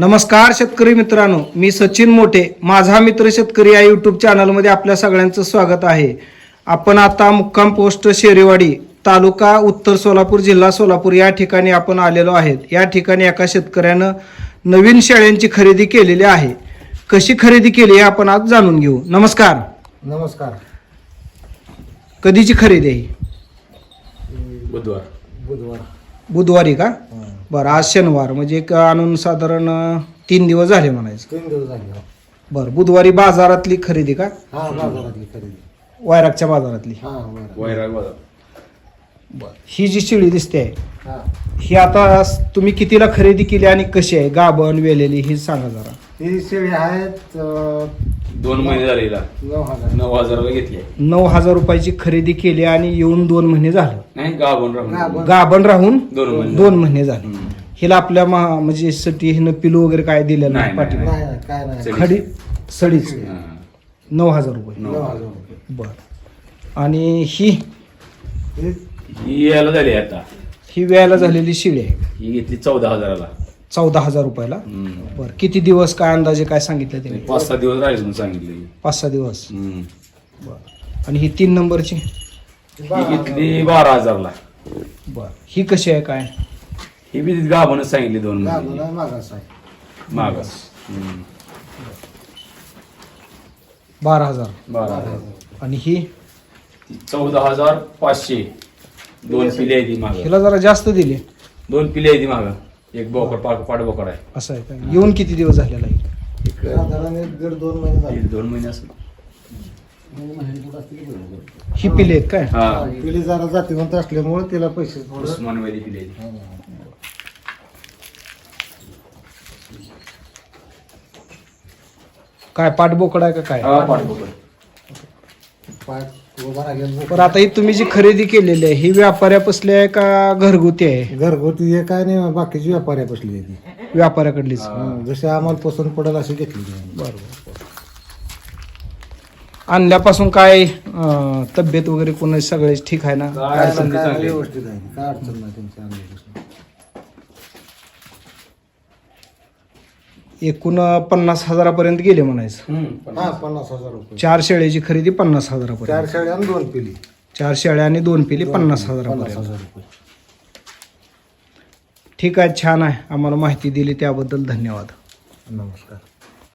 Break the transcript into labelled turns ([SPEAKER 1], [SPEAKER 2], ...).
[SPEAKER 1] नमस्कार शेतकरी मित्रांनो मी सचिन मोठे माझा मित्र शेतकरी या यूट्यूब चॅनलमध्ये आपल्या सगळ्यांचं स्वागत आहे. आपण आता मुक्काम पोस्ट शेरेवाडी तालुका उत्तर सोलापूर जिल्हा सोलापूर या ठिकाणी आपण आलेलो आहेत. या ठिकाणी एका शेतकऱ्यानं नवीन शेळ्यांची खरेदी केलेली आहे. कशी खरेदी केली हे आपण आज जाणून घेऊ. नमस्कार.
[SPEAKER 2] नमस्कार.
[SPEAKER 1] कधीची खरेदी आहे
[SPEAKER 3] बुधवार.
[SPEAKER 2] बुधवार.
[SPEAKER 1] बुधवारी का? बरं आज शनिवार. म्हणजे एक आणून साधारण तीन दिवस झाले म्हणायचं.
[SPEAKER 2] तीन दिवस झाले हो.
[SPEAKER 1] बरं बुधवारी बाजारातली खरेदी का?
[SPEAKER 2] हा बाजारातली खरेदी.
[SPEAKER 1] वैरागच्या बाजारातली.
[SPEAKER 2] हा बरं
[SPEAKER 3] वैराग बाजार.
[SPEAKER 1] ही जी शिळी दिसते आहे
[SPEAKER 2] हा.
[SPEAKER 1] ही आता तुम्ही कितीला खरेदी केली आणि कशी आहे? गाभण वेलेली ही सांगा जरा.
[SPEAKER 2] ही शेळी आहेत अं,
[SPEAKER 3] दोन महिने झाले हिला.
[SPEAKER 2] नऊ हजार.
[SPEAKER 3] नऊ हजाराला घेतली.
[SPEAKER 1] नऊ हजार रुपयाची खरेदी केली आणि येऊन दोन महिने झालं.
[SPEAKER 3] नाही गाभून राहून.
[SPEAKER 2] गाभण.
[SPEAKER 1] गाभण राहून
[SPEAKER 3] दोन महिने
[SPEAKER 1] दोन महिने झाले.
[SPEAKER 3] हम्म.
[SPEAKER 1] हिला आपल्या महा- म्हणजे साठी हिनं पिलू वगैरे काय दिलं नाही
[SPEAKER 3] नाही,
[SPEAKER 1] पाठी
[SPEAKER 3] नाही,
[SPEAKER 2] नाही नाही काय नाही.
[SPEAKER 3] सडी.
[SPEAKER 1] खडी सडीच.
[SPEAKER 3] हा.
[SPEAKER 1] नऊ हजार रुपये.
[SPEAKER 3] नऊ
[SPEAKER 2] नऊ
[SPEAKER 3] हजार.
[SPEAKER 2] हजार रुपये.
[SPEAKER 1] बर. आणि ही?
[SPEAKER 2] ही
[SPEAKER 3] ही यायला झाली आता.
[SPEAKER 1] ही व्यायला झालेली शिळी आहे.
[SPEAKER 3] ही घेतली चौदा हजाराला.
[SPEAKER 1] चौदा हजार रुपयाला.
[SPEAKER 3] हम्म.
[SPEAKER 1] बर किती दिवस काय अंदाजे काय सांगितलं त्याने?
[SPEAKER 3] पाच सहा दिवस राहिले म्हणून सांगितले.
[SPEAKER 1] पाच सहा दिवस.
[SPEAKER 3] हम्म.
[SPEAKER 1] आणि ही तीन नंबरची?
[SPEAKER 3] ही घेतली बारा हजारला.
[SPEAKER 1] बर. ही कशी आहे काय?
[SPEAKER 3] ही बी गाभणच सांगितली दोन
[SPEAKER 2] गाभण
[SPEAKER 3] महिने
[SPEAKER 2] मागास आहे.
[SPEAKER 3] मागास. हम्म.
[SPEAKER 1] बारा हजार.
[SPEAKER 3] बारा हजार.
[SPEAKER 1] आणि ही?
[SPEAKER 3] ती चौदा हजार पाचशे. दोन पिले आहे ती माग.
[SPEAKER 1] हिला जरा जास्त दिली.
[SPEAKER 3] दोन पिले आहे ती माग. एक बोकड पाक पाठ बोकड आहे.
[SPEAKER 1] असं आहे काय येऊन किती दिवस झालेला आहे
[SPEAKER 3] एक
[SPEAKER 2] साधारण एक दीड दोन महिने झाले.
[SPEAKER 3] दीड दोन महिने असं.
[SPEAKER 1] ही पिले आहेत काय?
[SPEAKER 3] हा.
[SPEAKER 2] पिली जरा जातीवंत असल्यामुळे तिला पैसे थोडं
[SPEAKER 3] उस्मान वैदी पिले आहे ती.
[SPEAKER 1] काय पाठबोकड आहे का काय?
[SPEAKER 3] हा पाठ बोकड
[SPEAKER 2] पाच उभा राहिला
[SPEAKER 1] पण आता ही तुम्ही जी खरेदी केलेली आहे ही व्यापाऱ्यापसली आहे का घरगुती आहे?
[SPEAKER 2] घरगुती हे काय नाही बाकीची व्यापारी बसली आहे ती.
[SPEAKER 1] व्यापाऱ्याकडलीच.
[SPEAKER 2] हं, जशी आम्हाला पसंत पडेल अशी घेतली
[SPEAKER 1] बरोबर आणल्यापासून काय अं, तब्येत वगैरे कोणाची सगळे ठीक आहे ना?
[SPEAKER 3] काय अडचण नाही
[SPEAKER 2] काय
[SPEAKER 3] चांगली.
[SPEAKER 2] व्यवस्थित आहे. काय अडचण नाही त्यांची
[SPEAKER 1] एकूण पन्नास हजारापर्यंत गेले म्हणायचं.
[SPEAKER 2] हा पन्नास. हजार रुपये
[SPEAKER 1] चार शेळ्याची खरेदी पन्नास
[SPEAKER 2] चार
[SPEAKER 1] हजारापर्यंत
[SPEAKER 2] शेळ्या आणि दोन पिली.
[SPEAKER 1] चार शेळ्या आणि दोन पिली पन्नास
[SPEAKER 2] पन्नास
[SPEAKER 1] हजारापर्यंत.
[SPEAKER 2] हजार रुपये
[SPEAKER 1] ठीक आहे छान आहे. आम्हाला माहिती दिली त्याबद्दल धन्यवाद.
[SPEAKER 2] नमस्कार.